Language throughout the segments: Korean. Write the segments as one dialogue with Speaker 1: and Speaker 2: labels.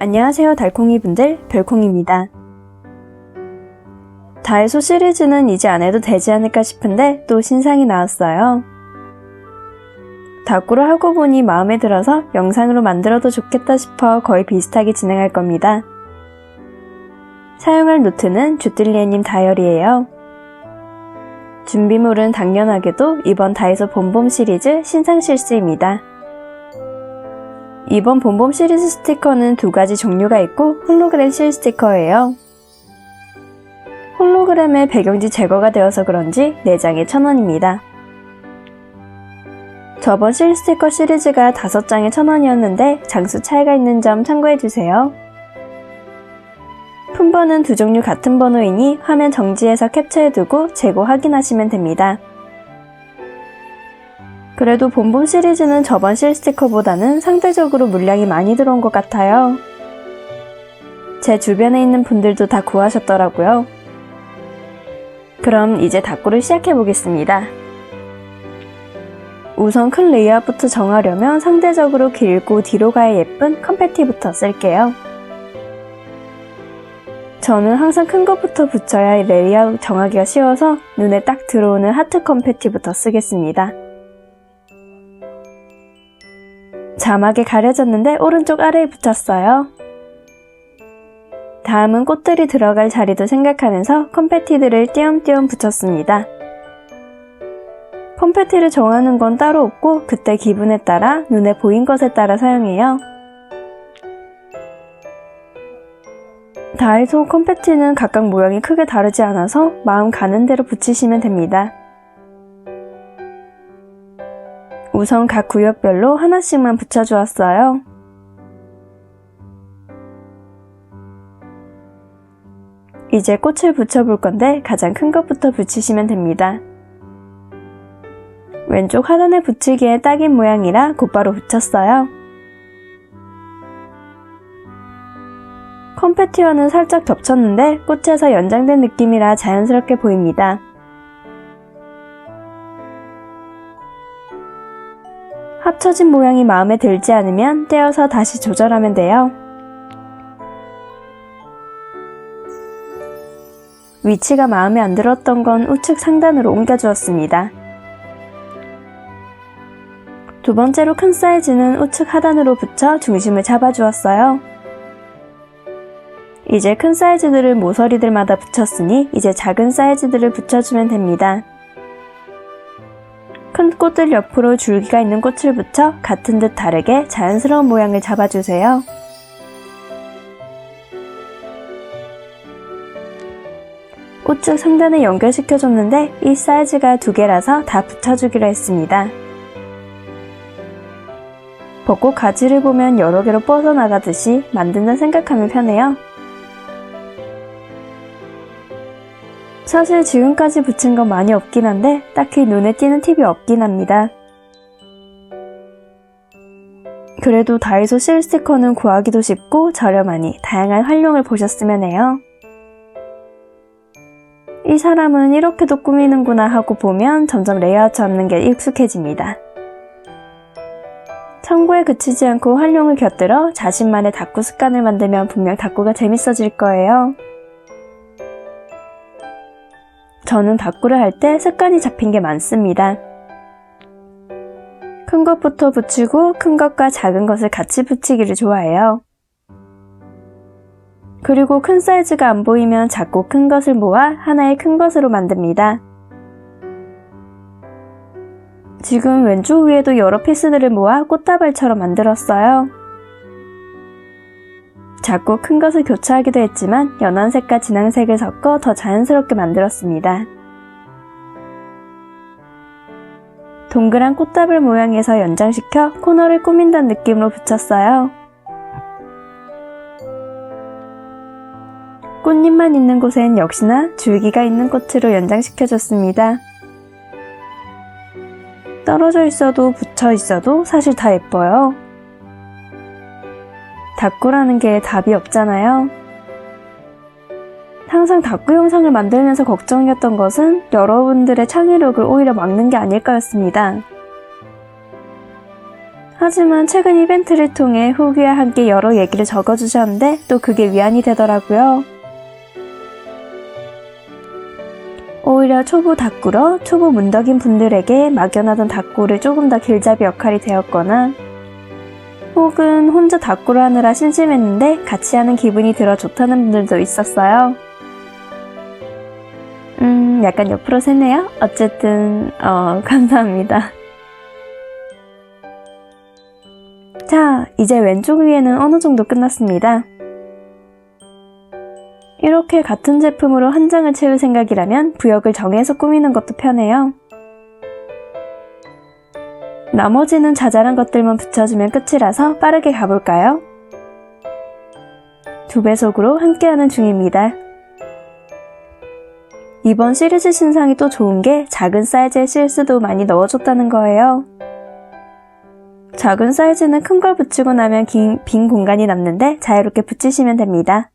Speaker 1: 안녕하세요 달콩이 분들 별콩입니다. 다이소 시리즈는 이제 안 해도 되지 않을까 싶은데 또 신상이 나왔어요. 다꾸를 하고 보니 마음에 들어서 영상으로 만들어도 좋겠다 싶어 거의 비슷하게 진행할 겁니다. 사용할 노트는 주뜰리에님 다이어리예요. 준비물은 당연하게도 이번 다이소 봄봄 시리즈 신상 실수입니다. 이번 봄봄 시리즈 스티커는 두 가지 종류가 있고 홀로그램 실 스티커예요. 홀로그램의 배경지 제거가 되어서 그런지 4장에 1000원입니다. 저번 실 스티커 시리즈가 5장에 1000원이었는데 장수 차이가 있는 점 참고해주세요. 품번은 두 종류 같은 번호이니 화면 정지해서 캡처해두고 재고 확인하시면 됩니다. 그래도 본봄 시리즈는 저번 실 스티커보다는 상대적으로 물량이 많이 들어온 것 같아요. 제 주변에 있는 분들도 다 구하셨더라고요. 그럼 이제 다꾸를 시작해 보겠습니다. 우선 큰 레이아웃부터 정하려면 상대적으로 길고 뒤로 가야 예쁜 컴패티부터 쓸게요. 저는 항상 큰 것부터 붙여야 레이아웃 정하기가 쉬워서 눈에 딱 들어오는 하트 컴패티부터 쓰겠습니다. 자막에 가려졌는데 오른쪽 아래에 붙였어요. 다음은 꽃들이 들어갈 자리도 생각하면서 컴패티들을 띄엄띄엄 붙였습니다. 컴패티를 정하는 건 따로 없고 그때 기분에 따라 눈에 보인 것에 따라 사용해요. 다이소 컴패티는 각각 모양이 크게 다르지 않아서 마음 가는 대로 붙이시면 됩니다. 우선 각 구역별로 하나씩만 붙여주었어요. 이제 꽃을 붙여볼 건데 가장 큰 것부터 붙이시면 됩니다. 왼쪽 하단에 붙이기에 딱인 모양이라 곧바로 붙였어요. 컴패티와는 살짝 겹쳤는데 꽃에서 연장된 느낌이라 자연스럽게 보입니다. 합쳐진 모양이 마음에 들지 않으면 떼어서 다시 조절하면 돼요. 위치가 마음에 안 들었던 건 우측 상단으로 옮겨주었습니다. 두 번째로 큰 사이즈는 우측 하단으로 붙여 중심을 잡아주었어요. 이제 큰 사이즈들을 모서리들마다 붙였으니 이제 작은 사이즈들을 붙여주면 됩니다. 큰 꽃들 옆으로 줄기가 있는 꽃을 붙여 같은 듯 다르게 자연스러운 모양을 잡아주세요. 우측 상단에 연결시켜줬는데 이 사이즈가 두 개라서 다 붙여주기로 했습니다. 벚꽃 가지를 보면 여러 개로 뻗어나가듯이 만든다 생각하면 편해요. 사실 지금까지 붙인 건 많이 없긴 한데 딱히 눈에 띄는 팁이 없긴 합니다. 그래도 다이소 실 스티커는 구하기도 쉽고 저렴하니 다양한 활용을 보셨으면 해요. 이 사람은 이렇게도 꾸미는구나 하고 보면 점점 레이아웃 잡는 게 익숙해집니다. 참고에 그치지 않고 활용을 곁들여 자신만의 다꾸 습관을 만들면 분명 다꾸가 재밌어질 거예요. 저는 다꾸를 할 때 습관이 잡힌 게 많습니다. 큰 것부터 붙이고 큰 것과 작은 것을 같이 붙이기를 좋아해요. 그리고 큰 사이즈가 안 보이면 작고 큰 것을 모아 하나의 큰 것으로 만듭니다. 지금 왼쪽 위에도 여러 피스들을 모아 꽃다발처럼 만들었어요. 작고 큰 것을 교차하기도 했지만 연한 색과 진한 색을 섞어 더 자연스럽게 만들었습니다. 동그란 꽃다발 모양에서 연장시켜 코너를 꾸민다는 느낌으로 붙였어요. 꽃잎만 있는 곳엔 역시나 줄기가 있는 꽃으로 연장시켜줬습니다. 떨어져 있어도 붙여 있어도 사실 다 예뻐요. 다꾸라는 게 답이 없잖아요. 항상 다꾸 영상을 만들면서 걱정이었던 것은 여러분들의 창의력을 오히려 막는 게 아닐까였습니다. 하지만 최근 이벤트를 통해 후기와 함께 여러 얘기를 적어주셨는데 또 그게 위안이 되더라고요. 오히려 초보 닭구러, 초보 문덕인 분들에게 막연하던 닭구를 조금 더 길잡이 역할이 되었거나 혹은 혼자 닭구를 하느라 심심했는데 같이 하는 기분이 들어 좋다는 분들도 있었어요. 음, 약간 옆으로 새네요? 어쨌든, 어, 감사합니다. 자, 이제 왼쪽 위에는 어느 정도 끝났습니다. 이렇게 같은 제품으로 한 장을 채울 생각이라면 부역을 정해서 꾸미는 것도 편해요. 나머지는 자잘한 것들만 붙여주면 끝이라서 빠르게 가볼까요? 두 배속으로 함께하는 중입니다. 이번 시리즈 신상이 또 좋은 게 작은 사이즈의 실수도 많이 넣어줬다는 거예요. 작은 사이즈는 큰 걸 붙이고 나면 긴, 빈 공간이 남는데 자유롭게 붙이시면 됩니다.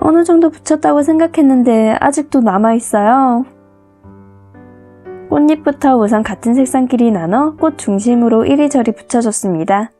Speaker 1: 어느 정도 붙였다고 생각했는데 아직도 남아있어요. 꽃잎부터 우선 같은 색상끼리 나눠 꽃 중심으로 이리저리 붙여줬습니다.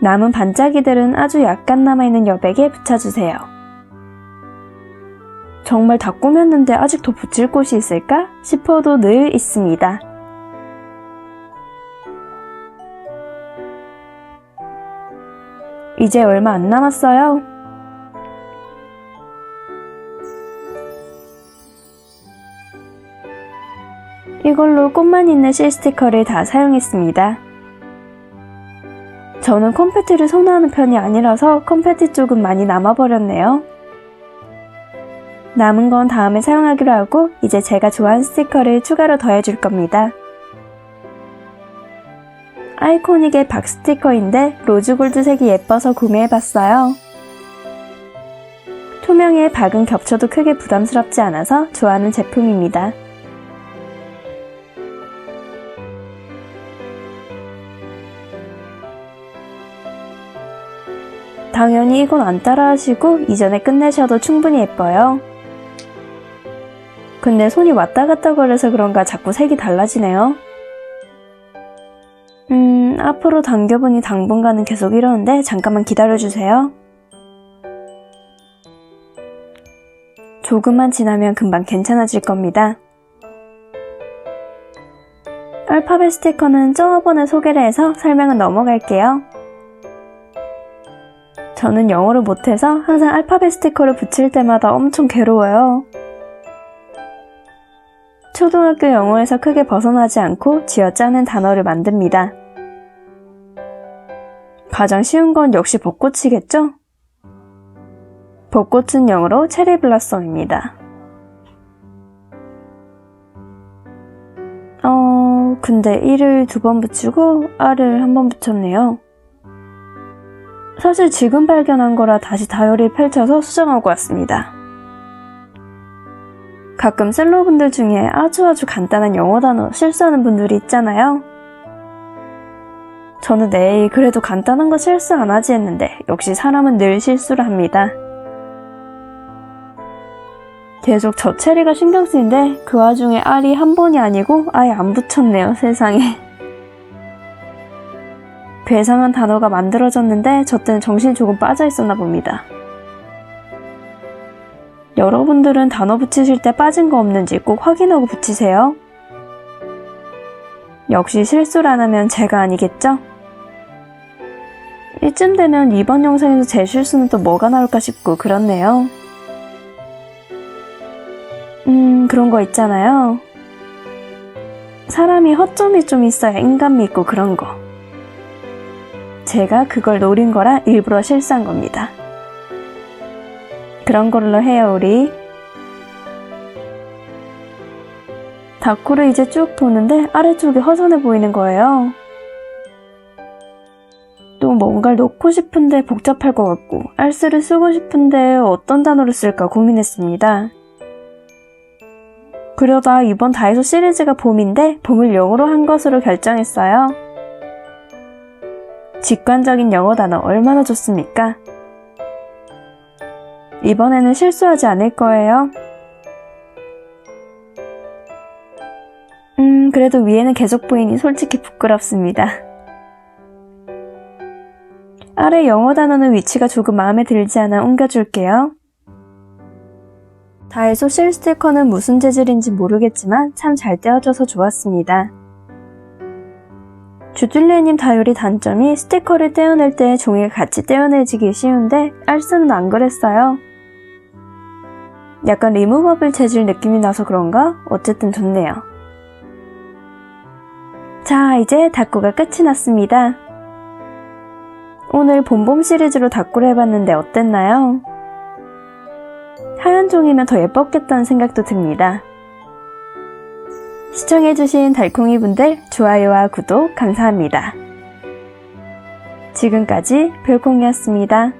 Speaker 1: 남은 반짝이들은 아주 약간 남아있는 여백에 붙여주세요. 정말 다 꾸몄는데 아직 도 붙일 곳이 있을까 싶어도 늘 있습니다. 이제 얼마 안 남았어요. 꽃만 있는 실 스티커를 다 사용했습니다. 저는 컴패티를 선호하는 편이 아니라서 컴패티 쪽은 많이 남아버렸네요. 남은 건 다음에 사용하기로 하고 이제 제가 좋아하는 스티커를 추가로 더해줄 겁니다. 아이코닉의 박 스티커인데 로즈골드색이 예뻐서 구매해봤어요. 투명에 박은 겹쳐도 크게 부담스럽지 않아서 좋아하는 제품입니다. 당연히 이건 안 따라하시고 이전에 끝내셔도 충분히 예뻐요. 근데 손이 왔다 갔다 거려서 그런가 자꾸 색이 달라지네요. 음, 앞으로 당겨보니 당분간은 계속 이러는데 잠깐만 기다려주세요. 조금만 지나면 금방 괜찮아질 겁니다. 알파벳 스티커는 저번에 소개를 해서 설명은 넘어갈게요. 저는 영어를 못해서 항상 알파벳 스티커를 붙일 때마다 엄청 괴로워요. 초등학교 영어에서 크게 벗어나지 않고 쥐어짜는 단어를 만듭니다. 가장 쉬운 건 역시 벚꽃이겠죠? 벚꽃은 영어로 체리 블라썸입니다. 어, 근데 1을 두 번 붙이고 R을 한 번 붙였네요. 사실 지금 발견한 거라 다시 다이어리를 펼쳐서 수정하고 왔습니다. 가끔 셀러분들 중에 아주 아주 간단한 영어 단어 실수하는 분들이 있잖아요. 저는 내일 그래도 간단한 거 실수 안 하지 했는데 역시 사람은 늘 실수를 합니다. 계속 저 체리가 신경 쓰인데 그 와중에 알이 한 번이 아니고 아예 안 붙였네요 세상에. 괴상한 단어가 만들어졌는데 저 때는 정신이 조금 빠져 있었나 봅니다. 여러분들은 단어 붙이실 때 빠진 거 없는지 꼭 확인하고 붙이세요. 역시 실수를 안 하면 제가 아니겠죠? 이쯤 되면 이번 영상에서 제 실수는 또 뭐가 나올까 싶고 그렇네요. 음, 그런 거 있잖아요. 사람이 허점이 좀 있어야 인간미 있고 그런 거. 제가 그걸 노린 거라 일부러 실수한 겁니다. 그런 걸로 해요, 우리. 다쿠를 이제 쭉 도는데 아래쪽이 허전해 보이는 거예요. 또 뭔가를 넣고 싶은데 복잡할 것 같고 알스를 쓰고 싶은데 어떤 단어를 쓸까 고민했습니다. 그러다 이번 다이소 시리즈가 봄인데 봄을 영어로 한 것으로 결정했어요. 직관적인 영어 단어 얼마나 좋습니까? 이번에는 실수하지 않을 거예요. 음, 그래도 위에는 계속 보이니 솔직히 부끄럽습니다. 아래 영어 단어는 위치가 조금 마음에 들지 않아 옮겨줄게요. 다이소 실 스티커는 무슨 재질인지 모르겠지만 참 잘 떼어져서 좋았습니다. 주둘레님 다이어리 단점이 스티커를 떼어낼 때 종이가 같이 떼어내지기 쉬운데 알스는 안 그랬어요. 약간 리무버블 재질 느낌이 나서 그런가? 어쨌든 좋네요. 자, 이제 닭구가 끝이 났습니다. 오늘 봄봄 시리즈로 닭구를 해봤는데 어땠나요? 하얀 종이면 더 예뻤겠다는 생각도 듭니다. 시청해주신 달콩이 분들 좋아요와 구독 감사합니다. 지금까지 별콩이었습니다.